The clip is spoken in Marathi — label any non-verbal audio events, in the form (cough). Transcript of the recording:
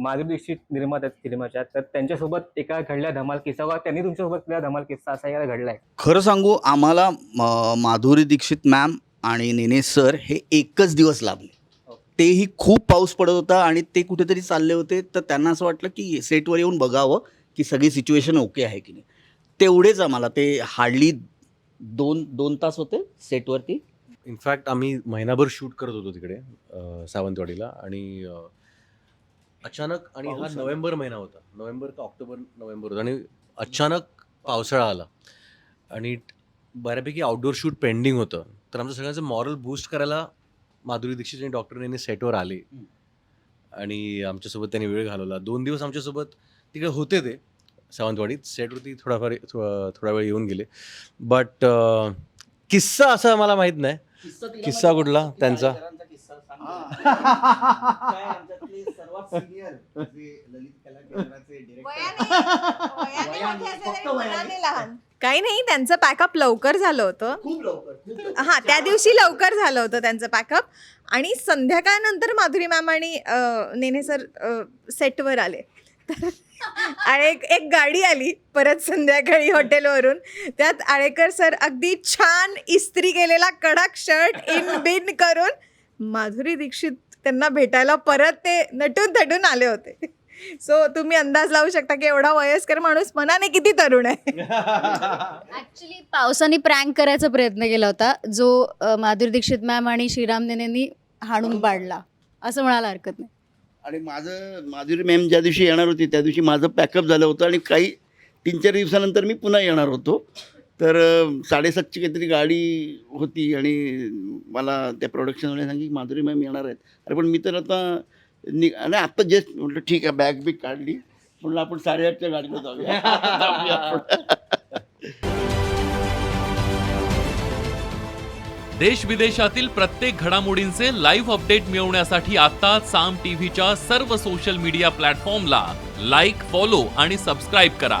माधुरी दीक्षित निर्मात्या आहेत सिनेमाच्या तर त्यांच्यासोबत एका घडल्या धमाल किस्सा वा त्यांनी तुमच्यासोबत केलेला धमाल किस्सा असा एखादा घडलाय. खरं सांगू आम्हाला म, माधुरी दीक्षित मॅम आणि नेने सर हे एकच दिवस लाभले हो. तेही खूप पाऊस पडत होता आणि ते कुठेतरी चालले होते तर त्यांना असं वाटलं की सेटवर येऊन बघावं की सगळी सिच्युएशन ओके आहे की नाही. तेवढेच आम्हाला ते हार्डली दोन दोन तास होते सेटवरती इनफॅक्ट आम्ही महिनाभर शूट करत होतो तिकडे अ, सावंतवाडीला आणि अ, अचानक आणि हा पाऊस आला. नोव्हेंबर महिना होता. नोव्हेंबर का ऑक्टोबर नोव्हेंबर होता. आणि अचानक पावसाळा आला. आणि बऱ्यापैकी आउटडोर शूट पेंडिंग होतं. तर आमचं सगळ्यांचं मॉरल बूस्ट करायला माधुरी दीक्षित आणि डॉक्टर नेने सेटवर आले. हम्म. आणि आमच्यासोबत त्यांनी वेळ घालवला. दोन दिवस आमच्यासोबत तिकडे होते ते सावंतवाडीत. सेटवरती थोडाफार थो- थोडा वेळ येऊन गेले. बट किस्सा असा मला माहीत नाही. किस्सा कुठला? त्यांचा? काही नाही त्यांचं पॅकअप लवकर झालं होतं. खूप लवकर खूप लवकर. हा त्या दिवशी लवकर झालं होतं त्यांचं पॅकअप आणि संध्याकाळनंतर माधुरी मॅम आणि अं, नेने सर सेटवर आले. तर आणि एक एक गाडी आली परत संध्याकाळी हॉटेलवरून त्यात आळेकर सर अगदी छान इस्त्री केलेला कडक शर्ट इन बिन करून माधुरी दीक्षित त्यांना भेटायला परत ते नटून थटून आले होते. सो तुम्ही अंदाज लावू शकता की एवढा वयस्कर माणूस मनाने किती तरुण आहे? ऍक्च्युली पावसाने प्रँक करायचा प्रयत्न केला होता. जो माधुरी दीक्षित मॅम आणि श्रीराम नेनेंनी हाणून पाडला. असं म्हणायला हरकत नाही. आणि माझं माधुरी मॅम ज्या दिवशी येणार होती त्या दिवशी माझं पॅकअप झालं होतं आणि काही तीन चार दिवसानंतर मी पुन्हा येणार होतो. तर साडेसातची काहीतरी गाडी होती आणि मला त्या प्रोडक्शनवाले सांगितलं माधुरी मॅम येणार आहेत. अरे पण मी तर आता नि आणि आत्ता जस्ट म्हटलं ठीक आहे बॅग बिग काढली. म्हटलं आपण साडेआठच्या गाडीला जाऊया. (laughs) देश विदेशातील प्रत्येक घडामोडींचे लाईव्ह अपडेट मिळवण्यासाठी आता साम टीव्हीच्या सर्व सोशल मीडिया प्लॅटफॉर्मला लाईक फॉलो आणि सबस्क्राईब करा.